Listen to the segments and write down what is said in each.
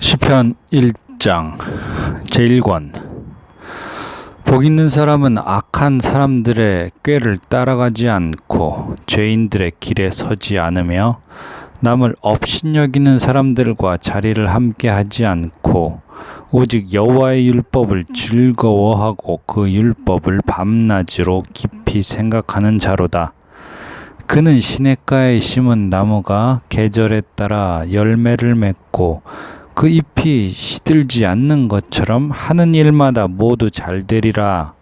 시편 1장 제1권 복 있는 사람은 악한 사람들의 꾀를 따라가지 않고 죄인들의 길에 서지 않으며 남을 업신여기는 사람들과 자리를 함께 하지 않고 오직 여호와의 율법을 즐거워하고 그 율법을 밤낮으로 깊이 생각하는 자로다. 그는 시냇가에 심은 나무가 계절에 따라 열매를 맺고 그 잎이 시들지 않는 것처럼 하는 일마다 모두 잘 되리라.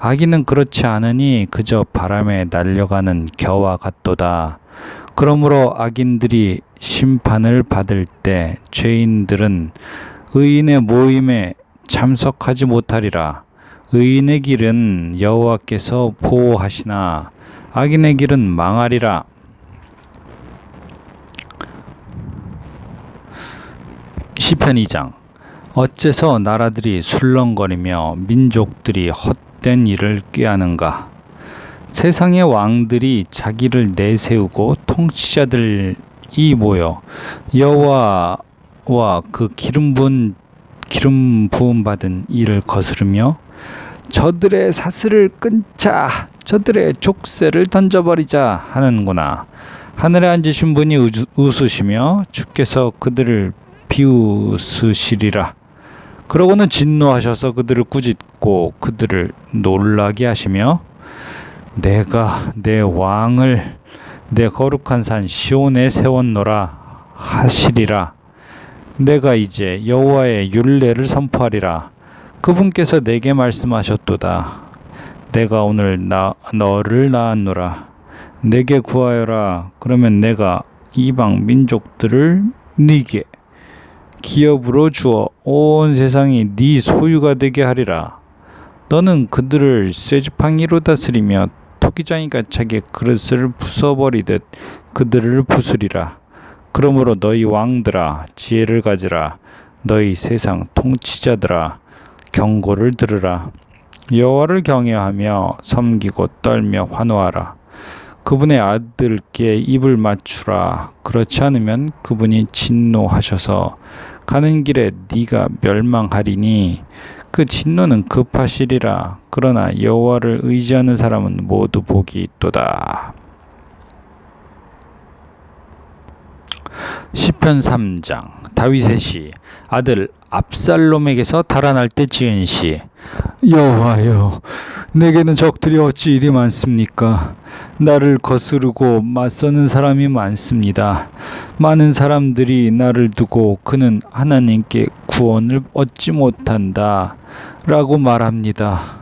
아기는 그렇지 않으니 그저 바람에 날려가는 겨와 같도다. 그러므로 악인들이 심판을 받을 때 죄인들은 의인의 모임에 참석하지 못하리라. 의인의 길은 여호와께서 보호하시나 악인의 길은 망하리라. 시편 2장. 어째서 나라들이 술렁거리며 민족들이 헛된 일을 꾀하는가? 세상의 왕들이 자기를 내세우고 통치자들이 모여 여호와와 그 기름 부은 기름 부음 받은 이를 거스르며 저들의 사슬을 끊자 저들의 족쇄를 던져버리자 하는구나. 하늘에 앉으신 분이 웃으시며 주께서 그들을 비웃으시리라. 그러고는 진노하셔서 그들을 꾸짖고 그들을 놀라게 하시며 내가 내 왕을 내 거룩한 산 시온에 세웠노라 하시리라. 내가 이제 여호와의 율례를 선포하리라. 그분께서 내게 말씀하셨도다. 내가 오늘 나 너를 낳았노라. 내게 구하여라. 그러면 내가 이방 민족들을 네게 기업으로 주어 온 세상이 네 소유가 되게 하리라. 너는 그들을 쇠지팡이로 다스리며 토기장이가 자기 그릇을 부숴버리듯 그들을 부수리라. 그러므로 너희 왕들아 지혜를 가지라. 너희 세상 통치자들아 경고를 들으라. 여호와를 경외하며 섬기고 떨며 환호하라. 그분의 아들께 입을 맞추라. 그렇지 않으면 그분이 진노하셔서 가는 길에 네가 멸망하리니 그 진노는 급하시리라. 그러나 여호와를 의지하는 사람은 모두 복이 있도다. 시편 3장. 다윗의 시. 아들 압살롬에게서 달아날 때 지은 시. 여호와여 내게는 적들이 어찌 이리 많습니까? 나를 거스르고 맞서는 사람이 많습니다. 많은 사람들이 나를 두고 그는 하나님께 구원을 얻지 못한다 라고 말합니다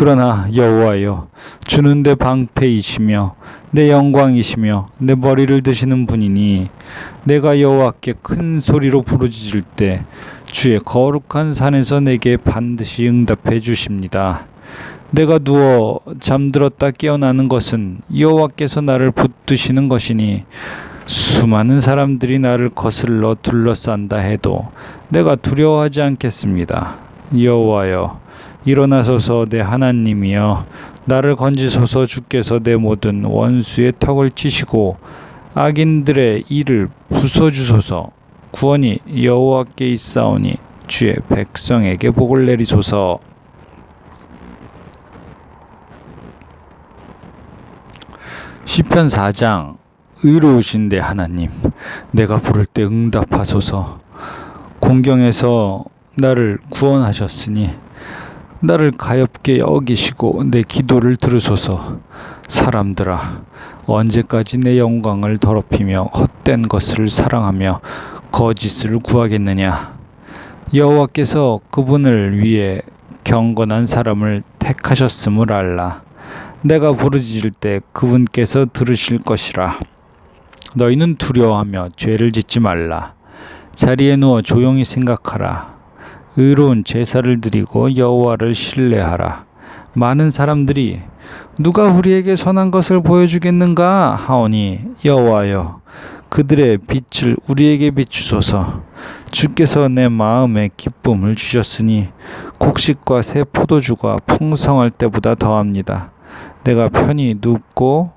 그러나 여호와여 주는 데 방패이시며 내 영광이시며 내 머리를 드시는 분이니 내가 여호와께 큰 소리로 부르짖을 때 주의 거룩한 산에서 내게 반드시 응답해 주십니다. 내가 누워 잠들었다 깨어나는 것은 여호와께서 나를 붙드시는 것이니 수많은 사람들이 나를 거슬러 둘러싼다 해도 내가 두려워하지 않겠습니다. 여호와여 일어나소서 내 하나님이여 나를 건지소서 주께서 내 모든 원수의 턱을 치시고 악인들의 일을 부숴 주소서. 구원이 여호와께 있사오니 주의 백성에게 복을 내리소서. 시편 4장. 의로우신데 하나님 내가 부를 때 응답하소서. 공경에서 나를 구원하셨으니 나를 가엽게 여기시고 내 기도를 들으소서. 사람들아, 언제까지 내 영광을 더럽히며 헛된 것을 사랑하며 거짓을 구하겠느냐? 여호와께서 그분을 위해 경건한 사람을 택하셨음을 알라. 내가 부르짖을 때 그분께서 들으실 것이라. 너희는 두려워하며 죄를 짓지 말라. 자리에 누워 조용히 생각하라. 의로운 제사를 드리고 여호와를 신뢰하라. 많은 사람들이 누가 우리에게 선한 것을 보여주겠는가 하오니 여호와여 그들의 빛을 우리에게 비추소서 주께서 내 마음에 기쁨을 주셨으니 곡식과 새 포도주가 풍성할 때보다 더합니다. 내가 편히 눕고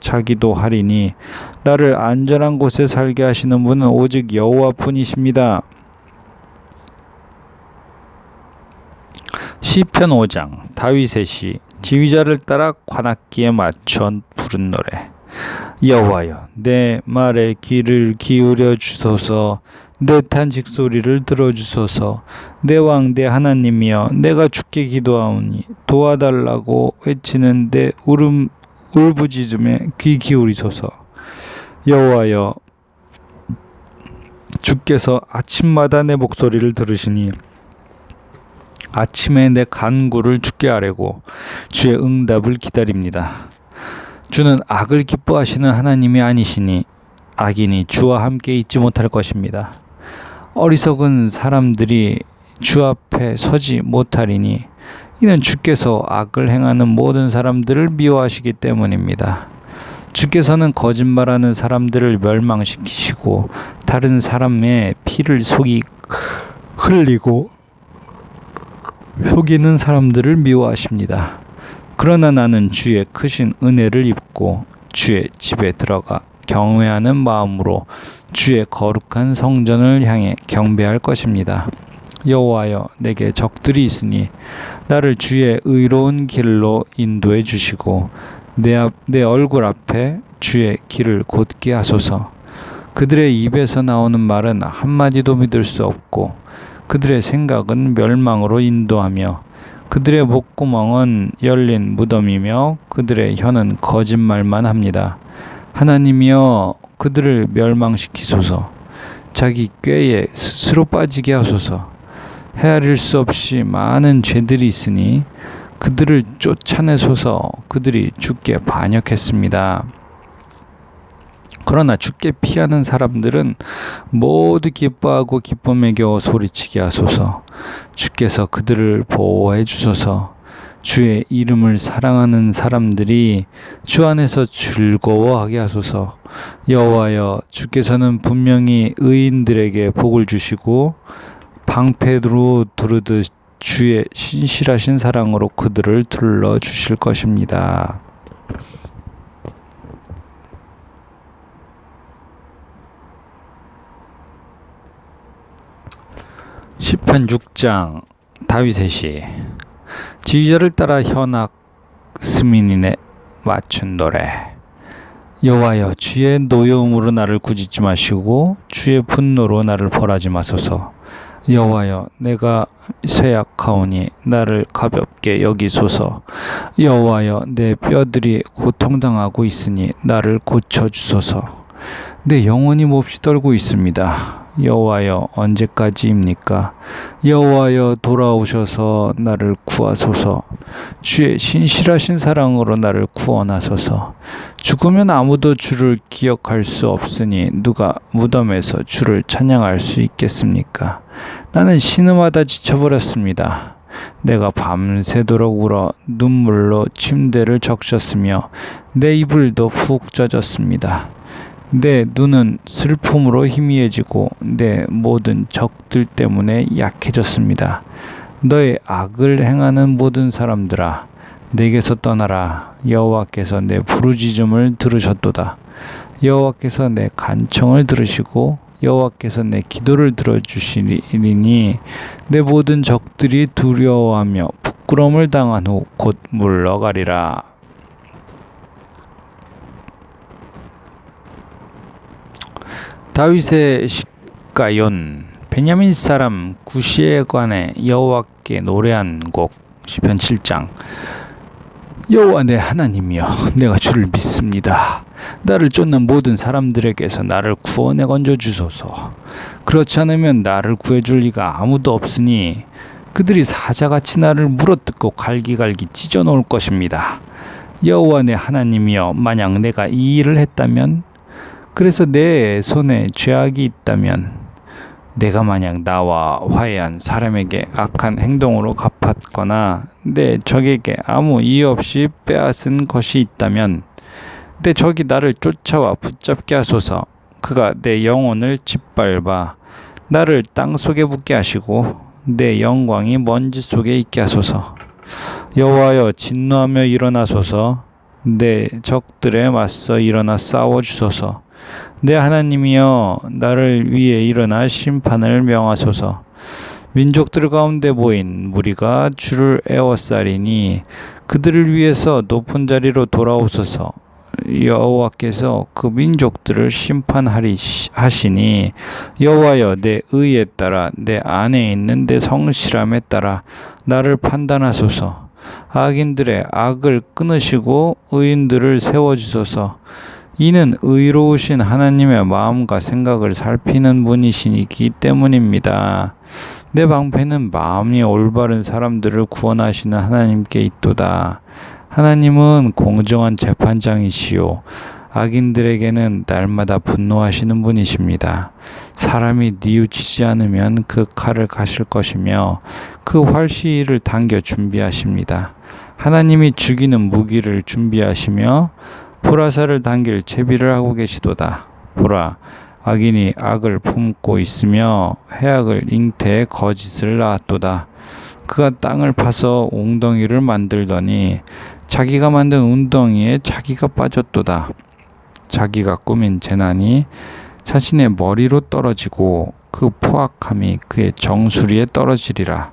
자기도 하리니 나를 안전한 곳에 살게 하시는 분은 오직 여호와뿐이십니다. 시편 5장 다윗의 시 지휘자를 따라 관악기에 맞춰 부른 노래. 여호와여 내 말에 귀를 기울여 주소서. 내 탄식 소리를 들어 주소서. 내 왕 내 하나님이여 내가 주께 기도하오니 도와달라고 외치는 내 울음 울부짖음에 귀 기울이소서. 여호와여 주께서 아침마다 내 목소리를 들으시니 아침에 내 간구를 주께 아뢰고 주의 응답을 기다립니다. 주는 악을 기뻐하시는 하나님이 아니시니 악인이 주와 함께 있지 못할 것입니다. 어리석은 사람들이 주 앞에 서지 못하리니 이는 주께서 악을 행하는 모든 사람들을 미워하시기 때문입니다. 주께서는 거짓말하는 사람들을 멸망시키시고 다른 사람의 피를 속이 흘리고 속이는 사람들을 미워하십니다. 그러나 나는 주의 크신 은혜를 입고 주의 집에 들어가 경외하는 마음으로 주의 거룩한 성전을 향해 경배할 것입니다. 여호와여 내게 적들이 있으니 나를 주의 의로운 길로 인도해 주시고 내, 앞, 내 얼굴 앞에 주의 길을 곧게 하소서. 그들의 입에서 나오는 말은 한마디도 믿을 수 없고 그들의 생각은 멸망으로 인도하며 그들의 목구멍은 열린 무덤이며 그들의 혀는 거짓말만 합니다. 하나님이여 그들을 멸망시키소서. 자기 꾀에 스스로 빠지게 하소서. 헤아릴 수 없이 많은 죄들이 있으니 그들을 쫓아내소서 그들이 죽게 반역했습니다. 그러나 죽게 피하는 사람들은 모두 기뻐하고 기쁨에 겨워 소리치게 하소서. 주께서 그들을 보호해 주소서. 주의 이름을 사랑하는 사람들이 주 안에서 즐거워하게 하소서. 여호와여, 주께서는 분명히 의인들에게 복을 주시고 방패로 두르듯 주의 신실하신 사랑으로 그들을 둘러 주실 것입니다. 시편 6장 다윗의 시. 지휘자를 따라 현악 스민인에 맞춘 노래. 여호와여 주의 노여움으로 나를 꾸짖지 마시고 주의 분노로 나를 벌하지 마소서. 여호와여 내가 쇠약하오니 나를 가볍게 여기소서. 여호와여 내 뼈들이 고통당하고 있으니 나를 고쳐 주소서. 내 영혼이 몹시 떨고 있습니다 여호와여 언제까지입니까? 여호와여 돌아오셔서 나를 구하소서. 주의 신실하신 사랑으로 나를 구원하소서. 죽으면 아무도 주를 기억할 수 없으니 누가 무덤에서 주를 찬양할 수 있겠습니까? 나는 신음하다 지쳐버렸습니다. 내가 밤새도록 울어 눈물로 침대를 적셨으며 내 이불도 푹 젖었습니다. 내 눈은 슬픔으로 희미해지고 내 모든 적들 때문에 약해졌습니다. 너의 악을 행하는 모든 사람들아 내게서 떠나라. 여호와께서 내 부르짖음을 들으셨도다. 여호와께서 내 간청을 들으시고 여호와께서 내 기도를 들어주시리니 내 모든 적들이 두려워하며 부끄러움을 당한 후 곧 물러가리라 다윗의 시가연 베냐민 사람 구시에 관해 여호와께 노래한 곡 시편 7장. 여호와 내 하나님이여 내가 주를 믿습니다. 나를 쫓는 모든 사람들에게서 나를 구원해 건져 주소서. 그렇지 않으면 나를 구해 줄 리가 아무도 없으니 그들이 사자같이 나를 물어뜯고 갈기갈기 찢어 놓을 것입니다. 여호와 내 하나님이여 만약 내가 이 일을 했다면 그래서 내 손에 죄악이 있다면 내가 만약 나와 화해한 사람에게 악한 행동으로 갚았거나 내 적에게 아무 이유 없이 빼앗은 것이 있다면 내 적이 나를 쫓아와 붙잡게 하소서. 그가 내 영혼을 짓밟아 나를 땅 속에 묻게 하시고 내 영광이 먼지 속에 있게 하소서. 여호와여 진노하며 일어나소서 내 적들에 맞서 일어나 싸워 주소서. 내 하나님이여 나를 위해 일어나 심판을 명하소서. 민족들 가운데 모인 무리가 주를 애워싸리니 그들을 위해서 높은 자리로 돌아오소서. 여호와께서 그 민족들을 심판하리 하시니 여호와여 내 의에 따라 내 안에 있는 내 성실함에 따라 나를 판단하소서 악인들의 악을 끊으시고 의인들을 세워 주소서 이는 의로우신 하나님의 마음과 생각을 살피는 분이시기 때문입니다. 내 방패는 마음이 올바른 사람들을 구원하시는 하나님께 있도다. 하나님은 공정한 재판장이시요. 악인들에게는 날마다 분노하시는 분이십니다. 사람이 뉘우치지 않으면 그 칼을 가실 것이며 그 활시를 당겨 준비하십니다. 하나님이 죽이는 무기를 준비하시며 불화살을 당길 채비를 하고 계시도다. 보라, 악인이 악을 품고 있으며 해악을 잉태해 거짓을 낳았도다. 그가 땅을 파서 웅덩이를 만들더니 자기가 만든 웅덩이에 자기가 빠졌도다. 자기가 꾸민 재난이 자신의 머리로 떨어지고 그 포악함이 그의 정수리에 떨어지리라.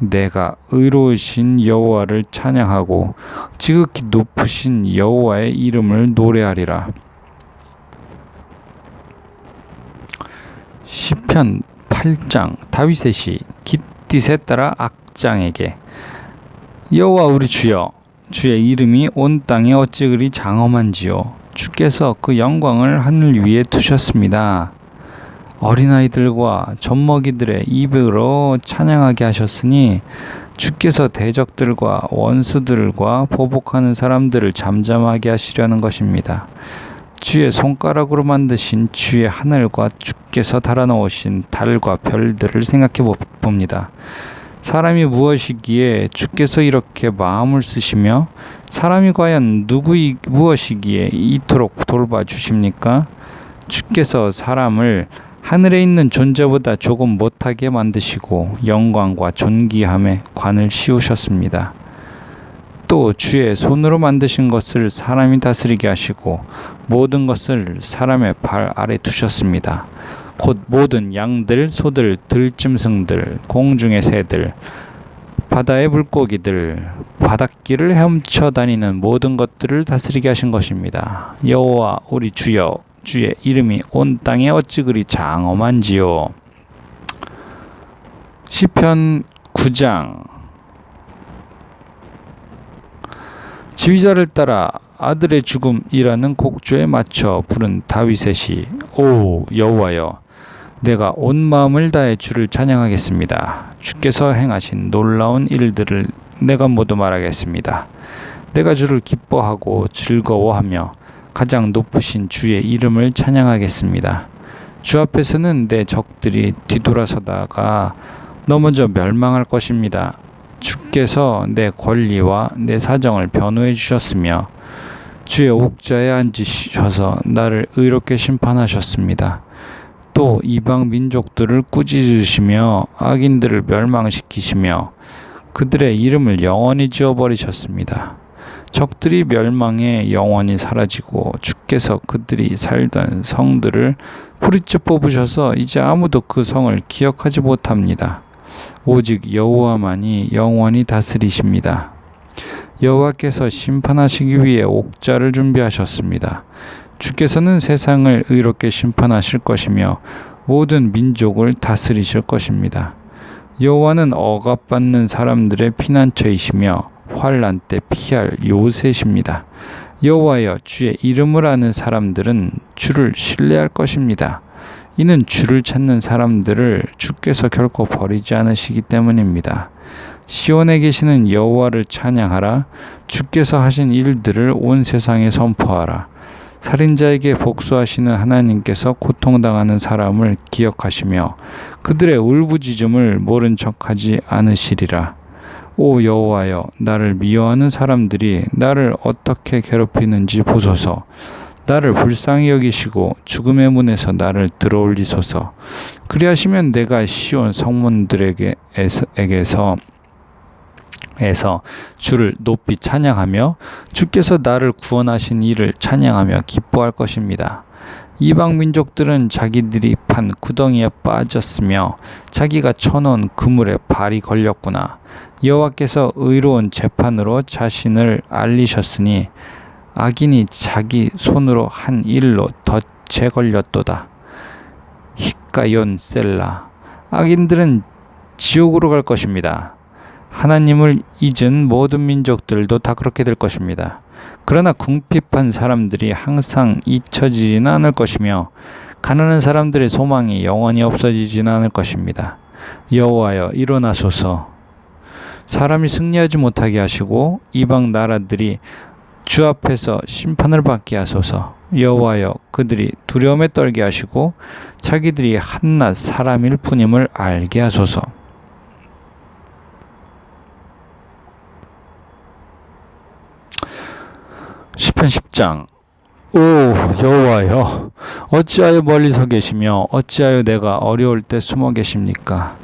내가 의로우신 여호와를 찬양하고 지극히 높으신 여호와의 이름을 노래하리라. 시편 8장 다윗의 시 깃딧에 따라 악장에게 여호와 우리 주여 주의 이름이 온 땅에 어찌 그리 장엄한지요 주께서 그 영광을 하늘 위에 두셨습니다. 어린아이들과 젖먹이들의 입으로 찬양하게 하셨으니 주께서 대적들과 원수들과 보복하는 사람들을 잠잠하게 하시려는 것입니다. 주의 손가락으로 만드신 주의 하늘과 주께서 달아놓으신 달과 별들을 생각해 봅니다. 사람이 무엇이기에 주께서 이렇게 마음을 쓰시며 사람이 과연 누구이 무엇이기에 이토록 돌봐 주십니까? 주께서 사람을 하늘에 있는 존재보다 조금 못하게 만드시고 영광과 존귀함에 관을 씌우셨습니다. 또 주의 손으로 만드신 것을 사람이 다스리게 하시고 모든 것을 사람의 발 아래 두셨습니다. 곧 모든 양들, 소들, 들짐승들, 공중의 새들, 바다의 물고기들, 바닷길을 헤엄쳐 다니는 모든 것들을 다스리게 하신 것입니다. 여호와 우리 주여 주의 이름이 온 땅에 어찌 그리 장엄한지요. 시편 9장 지휘자를 따라 아들의 죽음이라는 곡조에 맞춰 부른 다윗의 시. 오 여호와여 내가 온 마음을 다해 주를 찬양하겠습니다. 주께서 행하신 놀라운 일들을 내가 모두 말하겠습니다. 내가 주를 기뻐하고 즐거워하며 가장 높으신 주의 이름을 찬양하겠습니다. 주 앞에서는 내 적들이 뒤돌아서다가 넘어져 멸망할 것입니다. 주께서 내 권리와 내 사정을 변호해 주셨으며 주의 옥자에 앉으셔서 나를 의롭게 심판하셨습니다. 또 이방 민족들을 꾸짖으시며 악인들을 멸망시키시며 그들의 이름을 영원히 지워버리셨습니다. 적들이 멸망해 영원히 사라지고 주께서 그들이 살던 성들을 뿌리째 뽑으셔서 이제 아무도 그 성을 기억하지 못합니다. 오직 여호와만이 영원히 다스리십니다. 여호와께서 심판하시기 위해 옥자를 준비하셨습니다. 주께서는 세상을 의롭게 심판하실 것이며 모든 민족을 다스리실 것입니다. 여호와는 억압받는 사람들의 피난처이시며 환란 때 피할 요새십니다. 여호와여 주의 이름을 아는 사람들은 주를 신뢰할 것입니다. 이는 주를 찾는 사람들을 주께서 결코 버리지 않으시기 때문입니다. 시온에 계시는 여호와를 찬양하라. 주께서 하신 일들을 온 세상에 선포하라. 살인자에게 복수하시는 하나님께서 고통당하는 사람을 기억하시며 그들의 울부짖음을 모른 척하지 않으시리라. 오 여호와여 나를 미워하는 사람들이 나를 어떻게 괴롭히는지 보소서 나를 불쌍히 여기시고 죽음의 문에서 나를 들어올리소서 그리하시면 내가 시온 성문들에게서 에서 주를 높이 찬양하며 주께서 나를 구원하신 이를 찬양하며 기뻐할 것입니다. 이방 민족들은 자기들이 판 구덩이에 빠졌으며 자기가 쳐놓은 그물에 발이 걸렸구나. 여호와께서 의로운 재판으로 자신을 알리셨으니 악인이 자기 손으로 한 일로 덫에 걸렸도다. 히카yon 셀라. 악인들은 지옥으로 갈 것입니다. 하나님을 잊은 모든 민족들도 다 그렇게 될 것입니다. 그러나 궁핍한 사람들이 항상 잊혀지지는 않을 것이며 가난한 사람들의 소망이 영원히 없어지지는 않을 것입니다. 여호와여 일어나소서 사람이 승리하지 못하게 하시고 이방 나라들이 주 앞에서 심판을 받게 하소서 여호와여 그들이 두려움에 떨게 하시고 자기들이 한낱 사람일 뿐임을 알게 하소서 시편 10장. 오 여호와여 어찌하여 멀리서 계시며 어찌하여 내가 어려울 때 숨어 계십니까?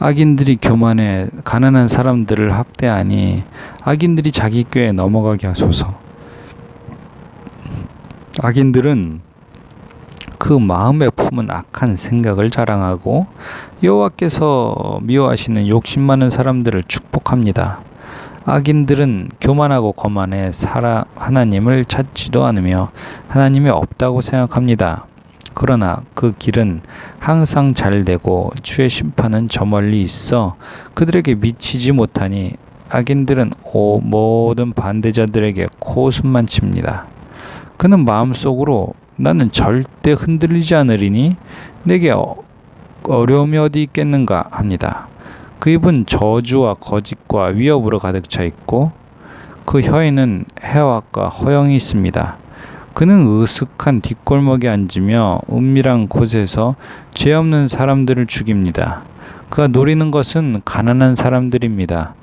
악인들이 교만해 가난한 사람들을 학대하니 악인들이 자기 꾀에 넘어가게 하소서. 악인들은 그 마음에 품은 악한 생각을 자랑하고 여호와께서 미워하시는 욕심 많은 사람들을 축복합니다. 악인들은 교만하고 거만해 사람 하나님을 찾지도 않으며 하나님이 없다고 생각합니다. 그러나 그 길은 항상 잘 되고 주의 심판은 저 멀리 있어 그들에게 미치지 못하니 악인들은 오 모든 반대자들에게 코웃음만 칩니다. 그는 마음속으로 나는 절대 흔들리지 않으리니 내게 어, 어려움이 어디 있겠는가 합니다. 그 입은 저주와 거짓과 위협으로 가득 차 있고 그 혀에는 해악과 허영이 있습니다. 그는 으슥한 뒷골목에 앉으며 은밀한 곳에서 죄 없는 사람들을 죽입니다. 그가 노리는 것은 가난한 사람들입니다.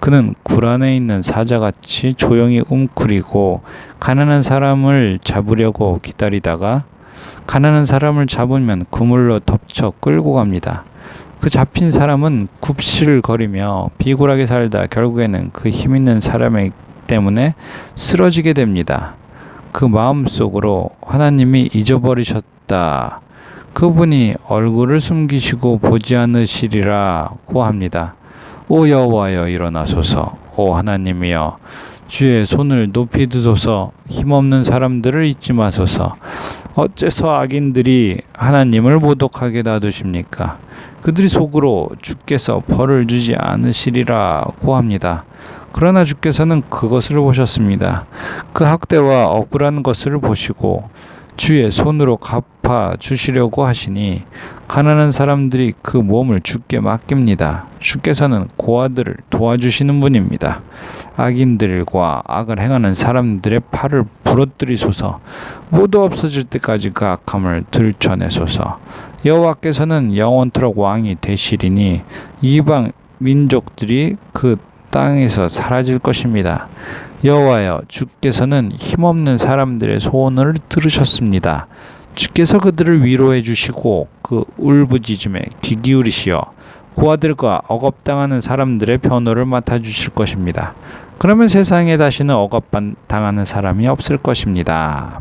그는 굴 안에 있는 사자같이 조용히 웅크리고 가난한 사람을 잡으려고 기다리다가 가난한 사람을 잡으면 그물로 덮쳐 끌고 갑니다. 그 잡힌 사람은 굽실거리며 비굴하게 살다 결국에는 그 힘 있는 사람 때문에 쓰러지게 됩니다. 그 마음 속으로 하나님이 잊어버리셨다. 그분이 얼굴을 숨기시고 보지 않으시리라고 합니다. 오 여호와여 일어나소서. 오 하나님이여 주의 손을 높이 드소서 힘없는 사람들을 잊지 마소서 어째서 악인들이 하나님을 모독하게 놔두십니까 그들이 속으로 주께서 벌을 주지 않으시리라고 합니다. 그러나 주께서는 그것을 보셨습니다. 그 학대와 억울한 것을 보시고 주의 손으로 갚아 주시려고 하시니 가난한 사람들이 그 몸을 주께 맡깁니다. 주께서는 고아들을 도와주시는 분입니다. 악인들과 악을 행하는 사람들의 팔을 부러뜨리소서 모두 없어질 때까지 그 악함을 들춰내소서 여호와께서는 영원토록 왕이 되시리니 이방 민족들이 그 땅에서 사라질 것입니다. 여호와여 주께서는 힘없는 사람들의 소원을 들으셨습니다. 주께서 그들을 위로해 주시고 그 울부짖음에 귀 기울이시어 고아들과 억압당하는 사람들의 변호를 맡아 주실 것입니다. 그러면 세상에 다시는 억압당하는 사람이 없을 것입니다.